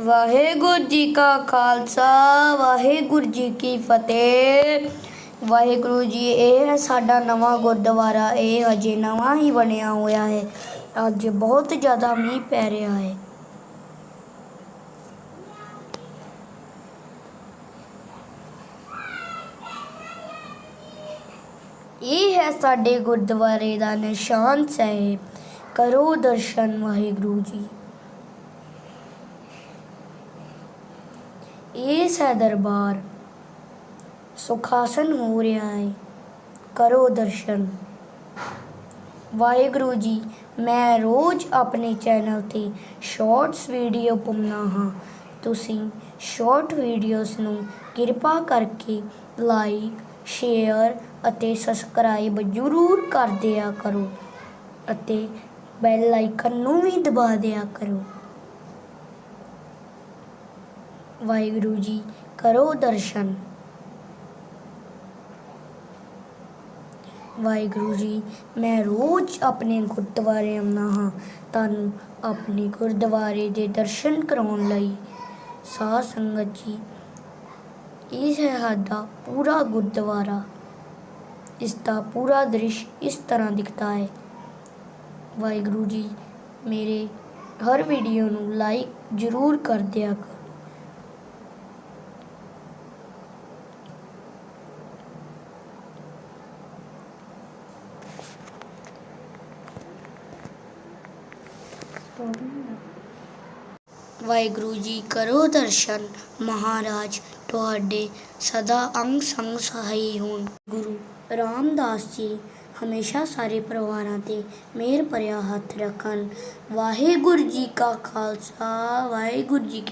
ਵਾਹਿਗੁਰੂ ਜੀ ਕਾ ਖਾਲਸਾ, ਵਾਹਿਗੁਰੂ ਜੀ ਕੀ ਫਤਿਹ। ਵਾਹਿਗੁਰੂ ਜੀ, ਇਹ ਹੈ ਸਾਡਾ ਨਵਾਂ ਗੁਰਦੁਆਰਾ, ਇਹ ਅਜੇ ਨਵਾਂ ਹੀ ਬਣਿਆ ਹੋਇਆ ਹੈ। ਅੱਜ ਬਹੁਤ ਜ਼ਿਆਦਾ ਮੀਂਹ ਪੈ ਰਿਹਾ ਹੈ। ਇਹ ਹੈ ਸਾਡੇ ਗੁਰਦੁਆਰੇ ਦਾ ਨਿਸ਼ਾਨ ਸਾਹਿਬ। ਕਰੋ ਦਰਸ਼ਨ ਵਾਹਿਗੁਰੂ ਜੀ। ਇਹ ਹੈ ਦਰਬਾਰ, ਸੁਖਾਸਨ ਹੋ ਰਿਹਾ ਹੈ ਕਰੋ ਦਰਸ਼ਨ। ਵਾਹਿਗੁਰੂ ਜੀ, ਮੈਂ ਰੋਜ਼ ਆਪਣੇ ਚੈਨਲ ਤੇ ਸ਼ਾਰਟਸ ਵੀਡੀਓ ਪਾਉਂਦਾ ਹਾਂ। ਤੁਸੀਂ ਸ਼ਾਰਟ ਵੀਡੀਓਜ਼ ਨੂੰ ਕਿਰਪਾ ਕਰਕੇ ਲਾਈਕ, ਸ਼ੇਅਰ ਅਤੇ ਸਬਸਕ੍ਰਾਈਬ ਜ਼ਰੂਰ ਕਰ ਦਿਆ ਕਰੋ ਅਤੇ ਬੈਲ ਆਈਕਨ ਨੂੰ ਵੀ ਦਬਾ ਦਿਆ ਕਰੋ। ਵਾਹਿਗੁਰੂ ਜੀ, ਕਰੋ ਦਰਸ਼ਨ। ਵਾਹਿਗੁਰੂ ਜੀ, ਮੈਂ ਰੋਜ਼ ਆਪਣੇ ਗੁਰਦੁਆਰੇ ਆਉਂਦਾ ਹਾਂ, ਤੁਹਾਨੂੰ ਆਪਣੇ ਗੁਰਦੁਆਰੇ ਦੇ ਦਰਸ਼ਨ ਕਰਾਉਣ ਲਈ। ਸਾਧ ਸੰਗਤ ਜੀ, ਇਹ ਹੈ ਸਾਡਾ ਪੂਰਾ ਗੁਰਦੁਆਰਾ। ਇਸ ਦਾ ਪੂਰਾ ਦ੍ਰਿਸ਼ ਇਸ ਤਰ੍ਹਾਂ ਦਿਖਦਾ ਹੈ। ਵਾਹਿਗੁਰੂ ਜੀ, ਮੇਰੇ ਹਰ ਵੀਡੀਓ ਨੂੰ ਲਾਈਕ ਜ਼ਰੂਰ ਕਰ ਦਿਆ ਕਰੋ। ਵਾਹਿਗੁਰੂ ਜੀ ਕਰੋ ਦਰਸ਼ਨ। ਮਹਾਰਾਜ, ਤੁਹਾਡੇ ਸਦਾ ਅੰਗ ਸੰਗ ਸਹਾਈ ਹੋਣ। ਗੁਰੂ ਰਾਮਦਾਸ ਜੀ ਹਮੇਸ਼ਾ ਸਾਰੇ ਪਰਿਵਾਰਾਂ ਤੇ ਮਿਹਰ ਭਰਿਆ ਹੱਥ ਰੱਖਣ। ਵਾਹਿਗੁਰੂ ਜੀ ਕਾ ਖਾਲਸਾ, ਵਾਹਿਗੁਰੂ ਜੀ ਕੀ